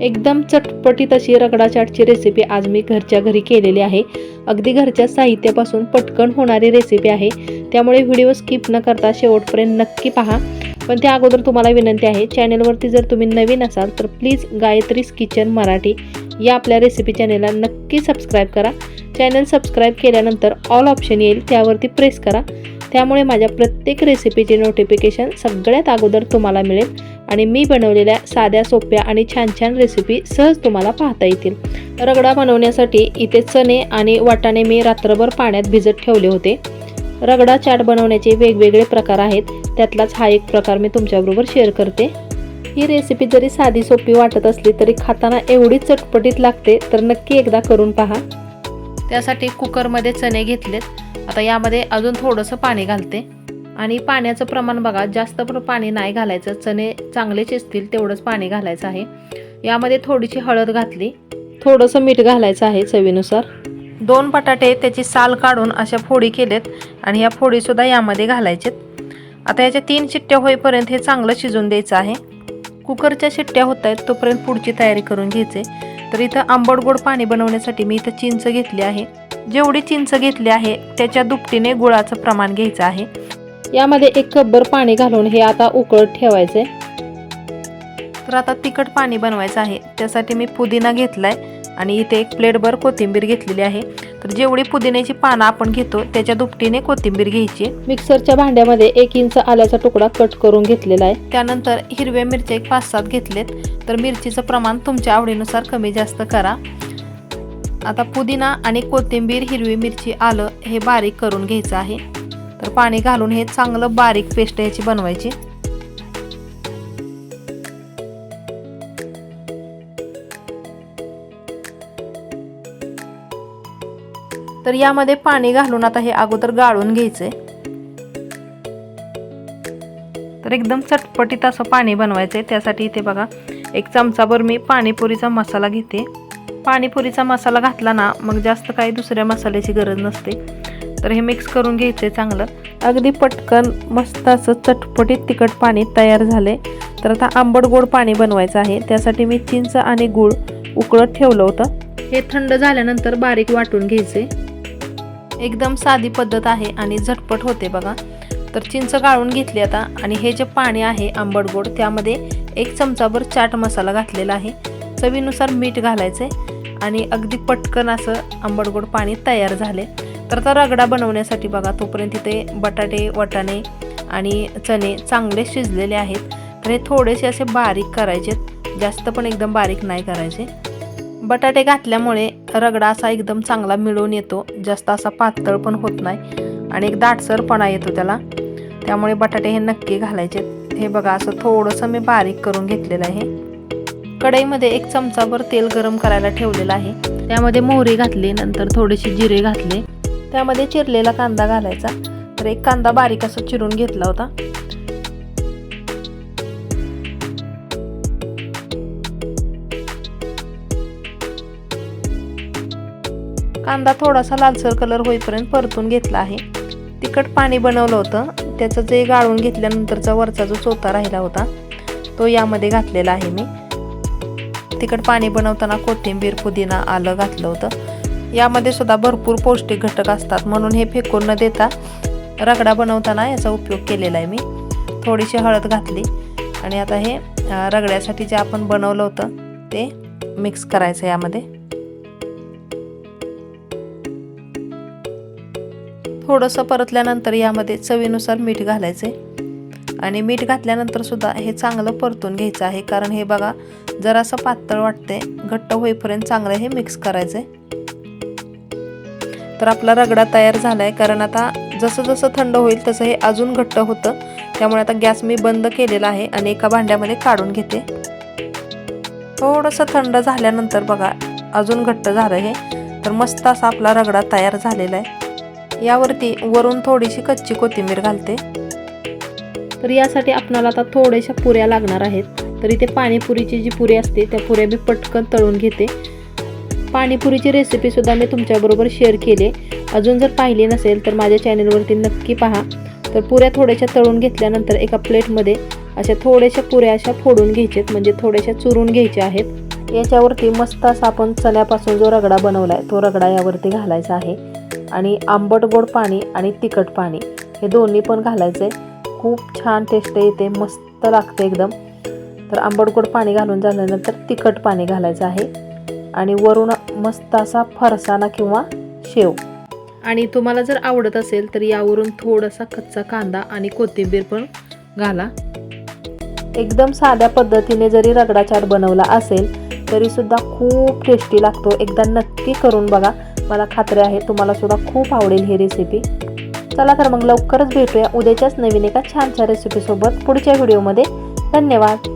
एकदम चटपटीत अशी रगडा चाटची रेसिपी आज मी घरच्या घरी केलेली आहे. अगदी घरच्या साहित्यापासून पटकन होणारी रेसिपी आहे. त्यामुळे व्हिडिओ स्किप न करता शेवटपर्यंत नक्की पहा. पण त्या अगोदर तुम्हाला विनंती आहे चॅनलवरती जर तुम्ही नवीन असाल तर प्लीज गायत्रीज किचन मराठी या आपल्या रेसिपी चॅनेलला नक्की सबस्क्राईब करा. चॅनल सबस्क्राईब केल्यानंतर ऑल ऑप्शन येईल त्यावरती प्रेस करा. त्यामुळे माझ्या प्रत्येक रेसिपीचे नोटिफिकेशन सगळ्यात अगोदर तुम्हाला मिळेल. आणि मी बनवलेल्या साध्या सोप्या आणि छान छान रेसिपी सहज तुम्हाला पाहता येतील. रगडा बनवण्यासाठी इथे चणे आणि वाटाणे मी रात्रभर पाण्यात भिजत ठेवले होते. रगडा चाट बनवण्याचे वेगवेगळे प्रकार आहेत. त्यातलाच हा एक प्रकार मी तुमच्याबरोबर शेअर करते. ही रेसिपी जरी साधी सोपी वाटत असली तरी खाताना एवढी चटपटीत लागते तर नक्की एकदा करून पहा. त्यासाठी कुकरमध्ये चणे घेतलेत. आता यामध्ये अजून थोडंसं पाणी घालते. आणि पाण्याचं प्रमाण बघा जास्त पण पाणी नाही घालायचं. चणे चांगले शिजतील तेवढंच पाणी घालायचं आहे. यामध्ये थोडीशी हळद घातली. थोडंसं मीठ घालायचं आहे चवीनुसार. दोन बटाटे त्याची साल काढून अशा फोडी केलेत आणि या फोडीसुद्धा यामध्ये घालायचेत. आता याच्या तीन शिट्ट्या होईपर्यंत हे चांगलं शिजून द्यायचं आहे. कुकरच्या शिट्ट्या होत आहेत तोपर्यंत पुढची तयारी करून घ्यायचे. तर इथं आंबट गोड पाणी बनवण्यासाठी मी इथं चिंच घेतली आहे. जेवढी चिंच घेतली आहे त्याच्या दुपटीने गुळाचं प्रमाण घ्यायचं आहे. यामध्ये एक कपभर पाणी घालून हे आता उकळत ठेवायचे. तर आता तिखट पाणी बनवायचं आहे. त्यासाठी मी पुदिना घेतलाय आणि इथे एक प्लेटभर कोथिंबीर घेतलेली आहे. तर जेवढी पुदिन्याची पानं आपण घेतो त्याच्या दुपटीने कोथिंबीर घ्यायची. मिक्सरच्या भांड्यामध्ये एक इंच आल्याचा तुकडा कट करून घेतलेला आहे. त्यानंतर हिरव्या मिरच्या एक पाच सात घेतलेत. तर मिरचीचं प्रमाण तुमच्या आवडीनुसार कमी जास्त करा. आता पुदिना आणि कोथिंबीर हिरवी मिरची आलं हे बारीक करून घ्यायचं आहे. तर पाणी घालून हे चांगलं बारीक पेस्ट याची बनवायची. तर यामध्ये पाणी घालून आता हे अगोदर गाळून घ्यायचंय. तर एकदम चटपटीत असं पाणी बनवायचंय. त्यासाठी इथे बघा एक चमचाभर मी पाणीपुरीचा मसाला घेते. पाणीपुरीचा मसाला घातला ना मग जास्त काही दुसऱ्या मसाल्याची गरज नसते. तर हे मिक्स करून घ्यायचंय चांगलं. अगदी पटकन मस्त असं चटपटीत तिखट पाणी तयार झाले तर आता आंबट गोड पाणी बनवायचं आहे. त्यासाठी मी चिंच आणि गूळ उकळत ठेवलं होतं. हे थंड झाल्यानंतर बारीक वाटून घ्यायचे एकदम साधी पद्धत आहे आणि झटपट होते बघा. तर चिंच गाळून घेतली आता. आणि हे जे पाणी आहे आंबट गोड त्यामध्ये एक चमचाभर चाट मसाला घातलेला आहे. चवीनुसार मीठ घालायचे आणि अगदी पटकन असं आंबट गोड पाणी तयार झाले तर आता रगडा बनवण्यासाठी बघा तोपर्यंत इथे बटाटे वटाणे आणि चणे चांगले शिजलेले आहेत. तर हे थोडेसे असे बारीक करायचे. जास्त पण एकदम बारीक नाही करायचे. बटाटे घातल्यामुळे रगडा असा एकदम चांगला मिळून येतो. जास्त असा पातळ पण होत नाही आणि एक दाटसरपणा येतो त्याला. त्यामुळे बटाटे हे नक्की घालायचे. हे बघा असं थोडंसं मी बारीक करून घेतलेलं आहे. कढईमध्ये एक चमचाभर तेल गरम करायला ठेवलेलं आहे. त्यामध्ये मोहरी घातली नंतर थोडेसे जिरे घातले. त्यामध्ये चिरलेला कांदा घालायचा. तर एक कांदा बारीक असं चिरून घेतला होता. कांदा थोडासा लालसर कलर होईपर्यंत परतून घेतला आहे. तिखट पाणी बनवलं होतं. त्याचं जे गाळून घेतल्यानंतरचा वरचा जो चोथा राहिला होता तो यामध्ये घातलेला आहे मी. तिखट पाणी बनवताना कोथिंबीर पुदिना आलं घातलं होतं. यामध्ये सुद्धा भरपूर पौष्टिक घटक असतात. म्हणून हे फेकून न देता रगडा बनवताना याचा उपयोग केलेला आहे मी. थोडीशी हळद घातली आणि आता हे रगड्यासाठी जे आपण बनवलं होतं ते मिक्स करायचं यामध्ये. थोडंसं परतल्यानंतर यामध्ये चवीनुसार मीठ घालायचे. आणि मीठ घातल्यानंतर सुद्धा हे चांगलं परतून घ्यायचं आहे. कारण हे बघा जरासं पातळ वाटते घट्ट होईपर्यंत चांगलं हे मिक्स करायचं आहे तर आपला रगडा तयार झाला आहे कारण आता जसं जसं थंड होईल तसं हे अजून घट्ट होतं. त्यामुळे आता गॅस मी बंद केलेला आहे आणि एका भांड्यामध्ये काढून घेते. थोडंसं थंड झाल्यानंतर बघा अजून घट्ट झालं हे. तर मस्त असा आपला रगडा तयार झालेला आहे. यावरती वरून थोडीशी कच्ची कोथिंबीर घालते. तर यासाठी आपणाला आता थोड्याशा पुऱ्या लागणार आहेत. तर इथे पाणीपुरीची जी पुरी असते त्या पुऱ्या मी पटकन तळून घेते. पाणीपुरीची रेसिपीसुद्धा मी तुमच्याबरोबर शेअर केली अजून जर पाहिली नसेल तर माझ्या चॅनलवरती नक्की पहा. तर पुऱ्या थोड्याशा तळून घेतल्यानंतर एका प्लेटमध्ये अशा थोड्याशा पुऱ्या अशा फोडून घ्यायच्यात म्हणजे थोड्याशा चुरून घ्यायच्या आहेत. याच्यावरती मस्त असा आपण चण्यापासून जो रगडा बनवला आहे तो रगडा यावरती घालायचा आहे. आणि आंबट गोड पाणी आणि तिखट पाणी हे दोन्ही पण घालायचे खूप छान टेस्ट येते मस्त लागते एकदम. तर आंबट गोड पाणी घालून झाल्यानंतर तिखट पाणी घालायचं आहे. आणि वरून मस्त असा फरसाणा किंवा शेव. आणि तुम्हाला जर आवडत असेल तर यावरून थोडासा कच्चा कांदा आणि कोथिंबीर पण घाला. एकदम साध्या पद्धतीने जरी रगडा चाट बनवला असेल तरीसुद्धा खूप टेस्टी लागतो. एकदा नक्की करून बघा. मला खात्री आहे तुम्हाला सुद्धा खूप आवडेल ही रेसिपी चला तर मग लवकरच भेटूया उद्याच्याच नवीन एका छानशा रेसिपीसोबत पुढच्या व्हिडिओमध्ये धन्यवाद.